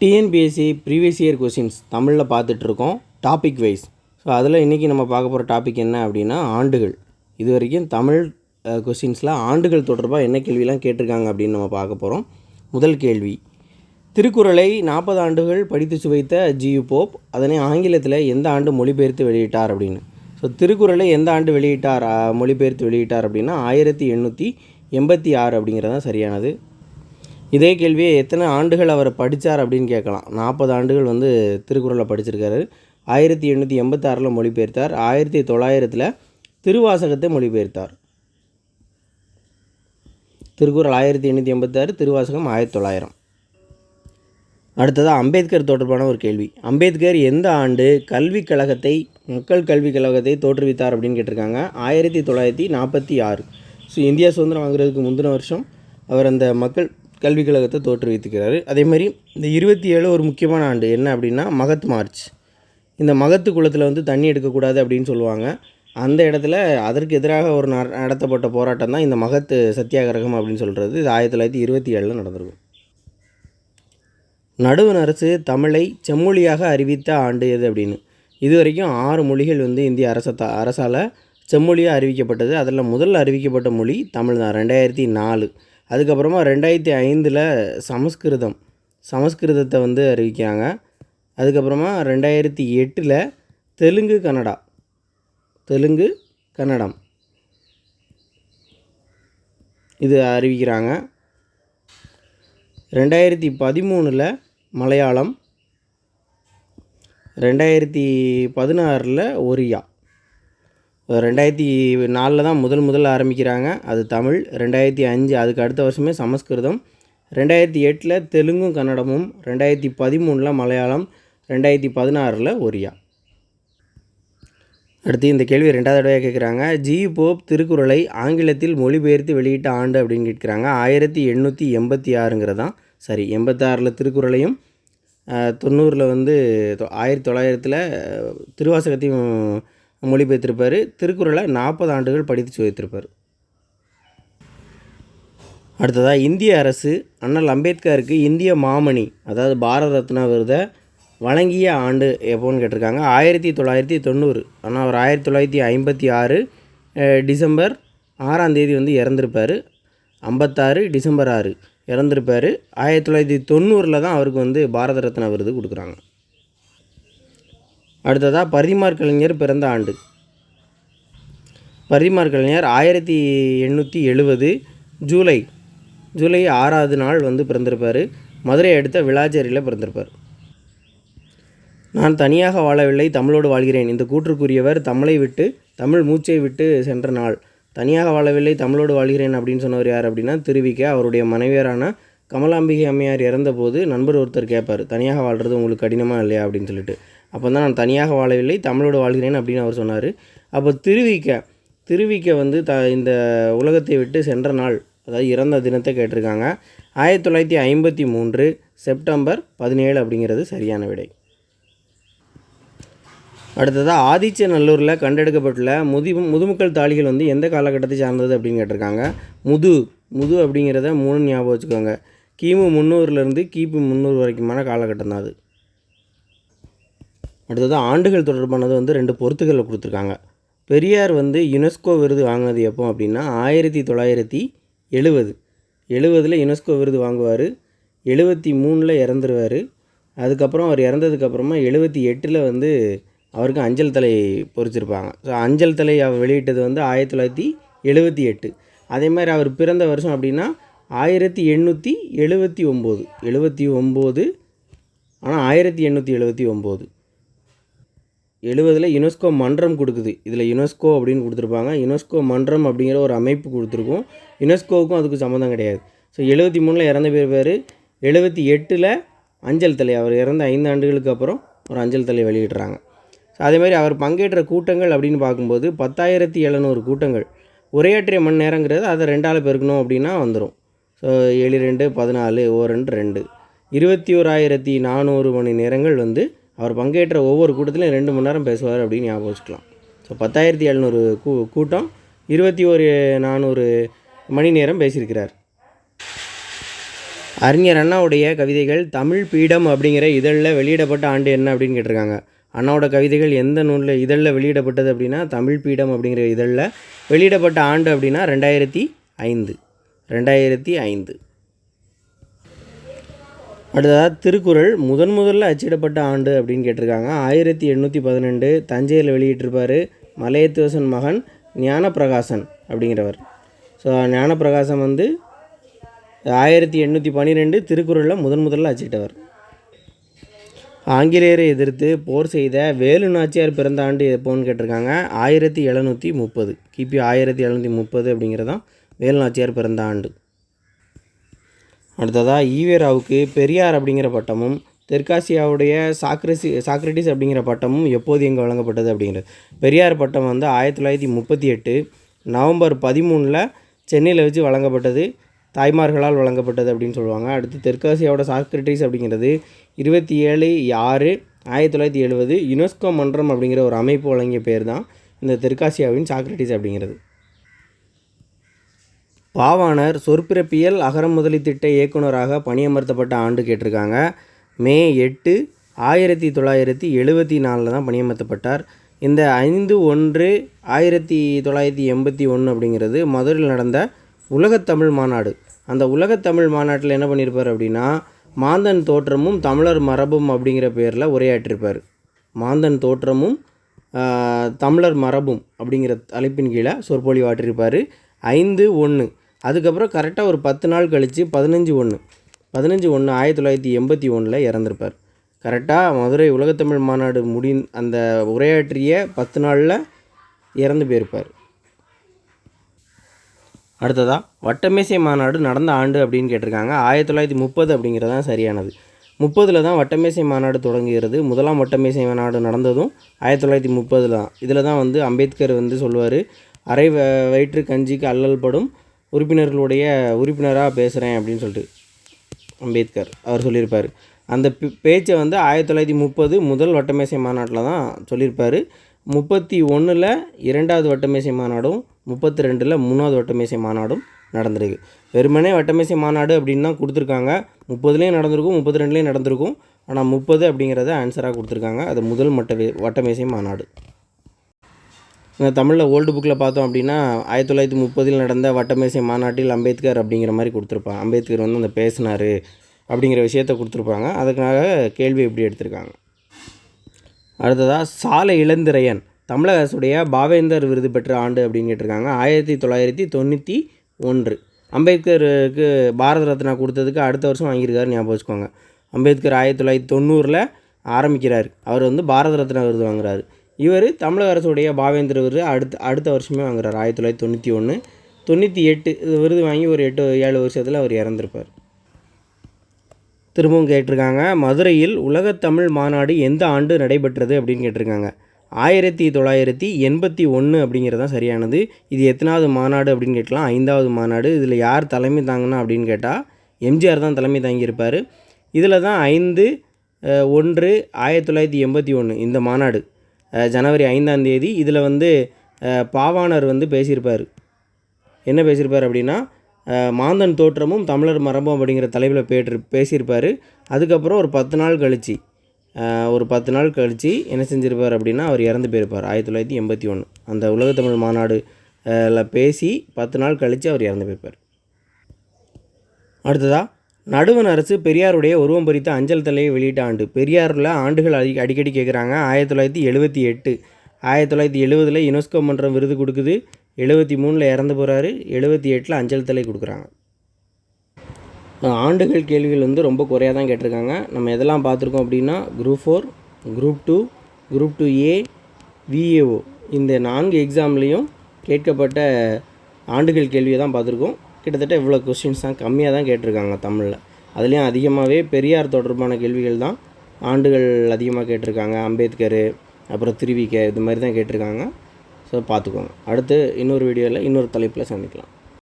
TNPSC previous year questions தமிழில் பார்த்துட்ருக்கோம் topic wise so அதில் இன்றைக்கி நம்ம பார்க்க போகிற டாபிக் என்ன அப்படின்னா ஆண்டுகள். இது வரைக்கும் தமிழ் கொஷின்ஸில் ஆண்டுகள் தொடர்பாக என்ன கேள்விலாம் கேட்டிருக்காங்க அப்படின்னு நம்ம பார்க்க போகிறோம் முதல் கேள்வி. திருக்குறளை நாற்பது ஆண்டுகள் படித்து சுவைத்த ஜியு போப் அதனை ஆங்கிலத்தில் எந்த ஆண்டு மொழிபெயர்த்து வெளியிட்டார் அப்படின்னு. ஸோ திருக்குறளை எந்த ஆண்டு வெளியிட்டார் மொழிபெயர்த்து வெளியிட்டார் அப்படின்னா ஆயிரத்தி எண்ணூற்றி எண்பத்தி ஆறு அப்படிங்கிறது தான் சரியானது. இதே கேள்வியை எத்தனை ஆண்டுகள் அவர் படித்தார் அப்படின்னு கேட்கலாம். நாற்பது ஆண்டுகள் வந்து திருக்குறளை படிச்சிருக்காரு. ஆயிரத்தி எண்ணூற்றி எண்பத்தாறில் மொழிபெயர்த்தார். ஆயிரத்தி தொள்ளாயிரத்தில் திருவாசகத்தை மொழிபெயர்த்தார். திருக்குறள் ஆயிரத்தி எண்ணூற்றி எண்பத்தாறு திருவாசகம் ஆயிரத்தி தொள்ளாயிரம். அடுத்ததாக அம்பேத்கர் தொடர்பான ஒரு கேள்வி. அம்பேத்கர் எந்த ஆண்டு கல்விக் கழகத்தை மக்கள் கல்விக் கழகத்தை தோற்றுவித்தார் அப்படின்னு கேட்டிருக்காங்க. ஆயிரத்தி தொள்ளாயிரத்தி நாற்பத்தி ஆறு. ஸோ இந்தியா சுதந்திரம் வாங்குறதுக்கு முந்தின வருஷம் அவர் அந்த மக்கள் கல்விக் கழகத்தை தோற்றுவித்துக்கிறாரு அதே மாதிரி இந்த இருபத்தி ஏழு ஒரு முக்கியமான ஆண்டு என்ன அப்படின்னா மகத் மார்ச். இந்த மகத்து குளத்தில் வந்து தண்ணி எடுக்கக்கூடாது அப்படின்னு சொல்லுவாங்க. அந்த இடத்துல அதற்கு எதிராக ஒரு நட- நடத்தப்பட்ட போராட்டம் தான் இந்த மகத்து சத்தியாகிரகம் அப்படின்னு சொல்கிறது இது ஆயிரத்தி தொள்ளாயிரத்தி இருபத்தி ஏழில் நடந்திருக்கும் நடுவண் அரசு தமிழை செம்மொழியாக அறிவித்த ஆண்டு எது அப்படின்னு? இது வரைக்கும் ஆறு மொழிகள் வந்து இந்திய அரசத்தா அரசால் செம்மொழியாக அறிவிக்கப்பட்டது. அதில் முதல்ல அறிவிக்கப்பட்ட மொழி தமிழ் தான் ரெண்டாயிரத்தி நாலு. அதுக்கப்புறமா ரெண்டாயிரத்தி ஐந்தில் சமஸ்கிருதம். சமஸ்கிருதத்தை வந்து அறிவிக்கிறாங்க. அதுக்கப்புறமா ரெண்டாயிரத்தி எட்டில் தெலுங்கு கன்னடா. தெலுங்கு கன்னடம். இது அறிவிக்கிறாங்க. ரெண்டாயிரத்தி பதிமூணில் மலையாளம். ரெண்டாயிரத்தி பதினாறில் ஒரியா. ரெண்டாயிரத்தி நாலில் தான் முதல் முதல்ல ஆரம்பிக்கிறாங்க. அது தமிழ் ரெண்டாயிரத்தி அஞ்சு அதுக்கு அடுத்த வருஷமே சமஸ்கிருதம் ரெண்டாயிரத்தி எட்டில் தெலுங்கும் கன்னடமும் ரெண்டாயிரத்தி பதிமூணில் மலையாளம் ரெண்டாயிரத்தி பதினாறில் ஒரியா. அடுத்து இந்த கேள்வி ரெண்டாவது தடவையாக கேட்குறாங்க ஜி போப் திருக்குறளை ஆங்கிலத்தில் மொழிபெயர்த்து வெளியிட்ட ஆண்டு அப்படின்னு கேட்குறாங்க. ஆயிரத்தி எண்ணூற்றி எண்பத்தி ஆறுங்கிறது தான் சரி எண்பத்தாறில் திருக்குறளையும் தொண்ணூறில் வந்து தொ- ஆயிரத்தி தொள்ளாயிரத்தில் திருவாசகத்தையும் மொழிபெயர்த்திருப்பார். திருக்குறளை நாற்பது ஆண்டுகள் படித்து சுவைத்திருப்பார் அடுத்ததாக இந்திய அரசு அண்ணல் அம்பேத்கருக்கு இந்திய மாமணி அதாவது பாரத ரத்னா விருதை வழங்கிய ஆண்டு எப்போன்னு கேட்டிருக்காங்க. ஆயிரத்தி தொள்ளாயிரத்தி தொண்ணூறு. ஆனால் அவர் ஆயிரத்தி தொள்ளாயிரத்தி ஐம்பத்தி ஆறு டிசம்பர் ஆறாம் தேதி வந்து இறந்துருப்பார். ஐம்பத்தாறு டிசம்பர் ஆறு இறந்துருப்பார். ஆயிரத்தி தொள்ளாயிரத்தி தொண்ணூறில் தான் அவருக்கு வந்து பாரத ரத்னா விருது கொடுக்குறாங்க. அடுத்ததாக பரிதிமார் கலைஞர் பிறந்த ஆண்டு. பரிதிமார் கலைஞர் ஆயிரத்தி எண்ணூற்றி எழுபது ஜூலை. ஜூலை ஆறாவது நாள் வந்து பிறந்திருப்பார். மதுரை அடுத்த விளாச்சேரியில் பிறந்திருப்பார். நான் தனியாக வாழவில்லை தமிழோடு வாழ்கிறேன். இந்த கூற்றுக்குரியவர் தமிழை விட்டு தமிழ் மூச்சை விட்டு சென்ற நாள். தனியாக வாழவில்லை தமிழோடு வாழ்கிறேன் அப்படின்னு சொன்னவர் யார் அப்படின்னா திருவிக்க அவருடைய மனைவியரான கமலாம்பிகை அம்மையார் இறந்தபோது நண்பர் ஒருத்தர் கேட்பார் தனியாக வாழ்கிறது உங்களுக்கு கடினமாக இல்லையா? அப்படின்னு சொல்லிட்டு. அப்போ தான் நான் தனியாக வாழவில்லை தமிழோடு வாழ்கிறேன் அப்படின்னு அவர் சொன்னார். அப்போ திருவிக்க திருவிக்க வந்து த இந்த உலகத்தை விட்டு சென்ற நாள் அதாவது இறந்த தினத்தை கேட்டிருக்காங்க. ஆயிரத்தி தொள்ளாயிரத்தி ஐம்பத்தி மூன்று செப்டம்பர் பதினேழு அப்படிங்கிறது சரியான விடை. அடுத்ததாக ஆதிச்சநல்லூரில் கண்டெடுக்கப்பட்டுள்ள முதி முதுமக்கள் தாளிகள் வந்து எந்த காலகட்டத்தை சார்ந்தது அப்படின்னு கேட்டிருக்காங்க. முது முது அப்படிங்கிறத மூணு ஞாபகம் வச்சுக்கோங்க. கிமு முந்நூறுலேருந்து கிபி முந்நூறு வரைக்குமான காலகட்டம் தான் அது. அடுத்தது ஆண்டுகள் தொடர்பானது வந்து ரெண்டு பொறுத்துக்களை கொடுத்துருக்காங்க. பெரியார் வந்து யுனெஸ்கோ விருது வாங்கினது எப்போ அப்படின்னா ஆயிரத்தி தொள்ளாயிரத்தி எழுபது எழுபதில் யுனெஸ்கோ விருது வாங்குவார். எழுபத்தி மூணில் இறந்துருவார். அதுக்கப்புறம் அவர் இறந்ததுக்கப்புறமா எழுபத்தி எட்டில் வந்து அவருக்கு அஞ்சல் தலை பொறிச்சிருப்பாங்க. ஸோ அஞ்சல் தலை அவர் வெளியிட்டது வந்து ஆயிரத்தி தொள்ளாயிரத்தி எழுபத்தி எட்டு. அதே மாதிரி அவர் பிறந்த வருஷம் அப்படின்னா ஆயிரத்தி எண்ணூற்றி எழுபத்தி ஒம்பது. எழுபத்தி ஒம்பது ஆனால் ஆயிரத்தி எண்ணூற்றி எழுபத்தி ஒம்பது. எழுபதில் யுனெஸ்கோ மன்றம் கொடுக்குது. இதில் யுனெஸ்கோ அப்படின்னு கொடுத்துருப்பாங்க. யுனெஸ்கோ மன்றம் அப்படிங்கிற ஒரு அமைப்பு கொடுத்துருக்கும். யுனெஸ்கோவுக்கும் அதுக்கு சம்மந்தம் கிடையாது. ஸோ எழுபத்தி மூணில் இறந்த பேர் பேர் எழுபத்தி எட்டில் அஞ்சல் தலை அவர் இறந்த ஐந்து ஆண்டுகளுக்கு அப்புறம் ஒரு அஞ்சல் தலை வெளியிடுறாங்க. ஸோ அதே மாதிரி அவர் பங்கேற்ற கூட்டங்கள் அப்படின்னு பார்க்கும்போது பத்தாயிரத்தி எழுநூறு கூட்டங்கள். உரையாற்றிய மணி நேரங்கிறது அதை ரெண்டால் பெருக்கணும் அப்படின்னா வந்துடும் ஸோ ஏழு ரெண்டு பதினாலு ஓ ரெண்டு ரெண்டு. இருபத்தி ஓராயிரத்தி நானூறு மணி நேரங்கள் வந்து அவர் பங்கேற்ற ஒவ்வொரு கூட்டத்திலையும் ரெண்டு மணி நேரம் பேசுவார் அப்படின்னு ஞாபகம் வச்சுக்கலாம். ஸோ பத்தாயிரத்தி எழுநூறு கூ கூட்டம் இருபத்தி ஒரு நானூறு மணி நேரம் பேசியிருக்கிறார். அறிஞர் அண்ணாவுடைய கவிதைகள் தமிழ் பீடம் அப்படிங்கிற இதழில் வெளியிடப்பட்ட ஆண்டு என்ன அப்படின்னு கேட்டிருக்காங்க. அண்ணாவோட கவிதைகள் எந்த நூலில் இதழில் வெளியிடப்பட்டது அப்படின்னா தமிழ் பீடம் அப்படிங்கிற இதழில் வெளியிடப்பட்ட ஆண்டு அப்படின்னா ரெண்டாயிரத்தி ஐந்து. ரெண்டாயிரத்தி ஐந்து. அடுத்ததாக திருக்குறள் முதன் முதல்ல அச்சிடப்பட்ட ஆண்டு அப்படின்னு கேட்டிருக்காங்க. ஆயிரத்தி எண்ணூற்றி பதினெண்டு தஞ்சையில் வெளியிட்டிருப்பார் மலையத்துவசன் மகன் ஞானப்பிரகாசன் அப்படிங்கிறவர். ஸோ ஞானப்பிரகாசன் வந்து ஆயிரத்தி எண்ணூற்றி பன்னிரெண்டு திருக்குறளில் முதன் முதல்ல அச்சிட்டவர். ஆங்கிலேயரை எதிர்த்து போர் செய்த வேலு நாச்சியார் பிறந்த ஆண்டு எப்போன்னு கேட்டிருக்காங்க. ஆயிரத்தி எழுநூற்றி முப்பது. கிபி ஆயிரத்தி எழுநூற்றி முப்பது அப்படிங்கிறதான் வேலு நாச்சியார் பிறந்த ஆண்டு. அடுத்ததாக ஈவேராவுக்கு பெரியார் அப்படிங்கிற பட்டமும் தெற்காசியாவுடைய சாக்ரசி சாக்ரட்டிஸ் அப்படிங்கிற பட்டமும் எப்போது எங்கே வழங்கப்பட்டது அப்படிங்கிறது. பெரியார் பட்டம் வந்து ஆயிரத்தி தொள்ளாயிரத்தி முப்பத்தி எட்டு நவம்பர் பதிமூணில் சென்னையில் வச்சு வழங்கப்பட்டது. தாய்மார்களால் வழங்கப்பட்டது அப்படின்னு சொல்லுவாங்க. அடுத்து தெற்காசியாவோட சாக்ரட்டிஸ் அப்படிங்கிறது இருபத்தி ஏழு ஆறு ஆயிரத்தி தொள்ளாயிரத்தி எழுபது யுனெஸ்கோ மன்றம் அப்படிங்கிற ஒரு அமைப்பு வழங்கிய பேர் தான் இந்த தெற்காசியாவின் சாக்ரட்டிஸ் அப்படிங்கிறது. பாவாணர் சொற்பிறப்பியல் அகரமுதலி திட்ட இயக்குனராக பணியமர்த்தப்பட்ட ஆண்டு கேட்டிருக்காங்க. மே எட்டு ஆயிரத்தி தொள்ளாயிரத்தி எழுபத்தி நாலில் தான் பணியமர்த்தப்பட்டார். இந்த ஐந்து ஒன்று ஆயிரத்தி தொள்ளாயிரத்தி எண்பத்தி ஒன்று அப்படிங்கிறது மதுரையில் நடந்த உலகத்தமிழ் மாநாடு. அந்த உலகத்தமிழ் மாநாட்டில் என்ன பண்ணியிருப்பார் அப்படின்னா மாந்தன் தோற்றமும் தமிழர் மரபும் அப்படிங்கிற பேரில் உரையாற்றிருப்பார். மாந்தன் தோற்றமும் தமிழர் மரபும் அப்படிங்கிற தலைப்பின் கீழே சொற்பொழிவாற்றிருப்பார் ஐந்து ஒன்று அதுக்கப்புறம் கரெக்டாக ஒரு பத்து நாள் கழித்து பதினஞ்சு ஒன்று பதினஞ்சு ஒன்று ஆயிரத்தி தொள்ளாயிரத்தி எண்பத்தி ஒன்றில் இறந்துருப்பார். கரெக்டாக மதுரை உலகத்தமிழ் மாநாடு முடி அந்த உரையாற்றிய பத்து நாளில் இறந்து போயிருப்பார். அடுத்ததாக வட்டமேசை மாநாடு நடந்த ஆண்டு அப்படின்னு கேட்டிருக்காங்க. ஆயிரத்தி தொள்ளாயிரத்தி முப்பது அப்படிங்கிறது தான் சரியானது. முப்பதில் தான் வட்டமேசை மாநாடு தொடங்குகிறது. முதலாம் வட்டமேசை மாநாடு நடந்ததும் ஆயிரத்தி தொள்ளாயிரத்தி முப்பதில் தான். இதில் தான் வந்து அம்பேத்கர் வந்து சொல்லுவார் அரை வ- வயிற்று கஞ்சிக்கு அல்லல் படும் உறுப்பினர்களுடைய உறுப்பினராக பேசுகிறேன் அப்படின்னு சொல்லிட்டு அம்பேத்கர் அவர் சொல்லியிருப்பார். அந்த பேச்சை வந்து ஆயிரத்தி தொள்ளாயிரத்தி முப்பது முதல் வட்டமேசை மாநாட்டில் தான் சொல்லியிருப்பார். முப்பத்தி ஒன்றில் இரண்டாவது வட்டமேசை மாநாடும் முப்பத்தி ரெண்டில் மூணாவது வட்டமேசை மாநாடும் நடந்திருக்கு. வெறுமனே வட்டமேசை மாநாடு அப்படின்னு தான் கொடுத்துருக்காங்க. முப்பதுலேயும் நடந்திருக்கும் முப்பத்தி ரெண்டுலேயும் நடந்திருக்கும். ஆனால் முப்பது அப்படிங்கிறத ஆன்சராக கொடுத்துருக்காங்க. அது முதல் மட்ட வட்டமேசை மாநாடு. தமிழில் ஓல்டு புக்கில் பார்த்தோம் அப்படின்னா ஆயிரத்தி தொள்ளாயிரத்தி முப்பதில் நடந்த வட்டமேசை மாநாட்டில் அம்பேத்கர் அப்படிங்கிற மாதிரி கொடுத்துருப்பாங்க. அம்பேத்கர் வந்து அந்த பேசினார் அப்படிங்கிற விஷயத்த கொடுத்துருப்பாங்க. அதுக்காக கேள்வி எப்படி எடுத்திருக்காங்க? அடுத்ததாக சாலை இளந்திரையன் தமிழக அரசுடைய பாவேந்தர் விருது பெற்ற ஆண்டு அப்படின்னு கேட்டிருக்காங்க. ஆயிரத்தி தொள்ளாயிரத்தி தொண்ணூற்றி ஒன்று. அம்பேத்கருக்கு பாரத ரத்னா கொடுத்ததுக்கு அடுத்த வருஷம் வாங்கியிருக்காரு ஞாபகம் வச்சுக்கோங்க. அம்பேத்கர் ஆயிரத்தி தொள்ளாயிரத்தி தொண்ணூறில் ஆரம்பிக்கிறார். அவர் வந்து பாரத ரத்னா விருது வாங்குறாரு. இவர் தமிழக அரசுடைய பாவேந்தர் விருது அடுத்த அடுத்த வருஷமே வாங்குறாரு ஆயிரத்தி தொள்ளாயிரத்தி தொண்ணூற்றி ஒன்று தொண்ணூற்றி எட்டு இது விருது வாங்கி ஒரு எட்டு ஏழு வருஷத்தில் அவர் இறந்திருப்பார். திரும்பவும் கேட்டிருக்காங்க மதுரையில் உலகத்தமிழ் மாநாடு எந்த ஆண்டு நடைபெற்றது அப்படின்னு கேட்டிருக்காங்க. ஆயிரத்தி தொள்ளாயிரத்தி எண்பத்தி ஒன்று அப்படிங்கிறது தான் சரியானது. இது எத்தனாவது மாநாடு அப்படின்னு கேட்கலாம் ஐந்தாவது மாநாடு. இதில் யார் தலைமை தாங்கினா அப்படின்னு கேட்டால் எம்ஜிஆர் தான் தலைமை தாங்கியிருப்பார். இதில் தான் ஐந்து ஒன்று ஆயிரத்தி தொள்ளாயிரத்தி எண்பத்தி ஒன்று இந்த மாநாடு. ஜனவரி ஐந்தாம் தேதி இதில் வந்து பாவாணர் வந்து பேசியிருப்பார். என்ன பேசியிருப்பார் அப்படின்னா மாந்தன் தோற்றமும் தமிழர் மரபும் அப்படிங்கிற தலைப்பில் பேட்டு பேசியிருப்பார். அதுக்கப்புறம் ஒரு பத்து நாள் கழிச்சு ஒரு பத்து நாள் கழித்து என்ன செஞ்சுருப்பார் அப்படின்னா அவர் இறந்து போயிருப்பார் ஆயிரத்தி தொள்ளாயிரத்தி எண்பத்தி ஒன்று அந்த உலகத்தமிழ் மாநாடு பேசி பத்து நாள் கழித்து அவர் இறந்து போயிருப்பார். அடுத்ததாக நடுவன் அரசு பெரியாருடைய உருவம் பொறித்த அஞ்சல் தலையை வெளியிட்ட ஆண்டு. பெரியாரில் ஆண்டுகள் அடி அடிக்கடி கேட்குறாங்க ஆயிரத்தி தொள்ளாயிரத்தி எழுபத்தி எட்டு ஆயிரத்தி தொள்ளாயிரத்தி எழுபதில் யுனெஸ்கோ மன்றம் விருது கொடுக்குது. எழுபத்தி மூணில் இறந்து போகிறாரு எழுபத்தி எட்டில் அஞ்சல் தலை கொடுக்குறாங்க. ஆண்டுகள் கேள்விகள் வந்து ரொம்ப குறையாக தான் கேட்டிருக்காங்க. நம்ம எதெல்லாம் பார்த்துருக்கோம் அப்படின்னா group four group two group two A VAO இந்த நான்கு எக்ஸாம்லேயும் கேட்கப்பட்ட ஆண்டுகள் கேள்வியை தான் பார்த்துருக்கோம். கிட்டத்தட்ட இவ்வளோ கொஸ்டின்ஸ் தான் கம்மியாக தான் கேட்டிருக்காங்க தமிழில். அதுலேயும் அதிகமாகவே பெரியார் தொடர்பான கேள்விகள் தான் ஆண்டுகள் அதிகமாக கேட்டிருக்காங்க. அம்பேத்கர் அப்புறம் திருவிக்க இது மாதிரி தான் கேட்டிருக்காங்க. ஸோ பார்த்துக்கோங்க. அடுத்து இன்னொரு வீடியோவில் இன்னொரு தலைப்பில் சந்திக்கலாம்.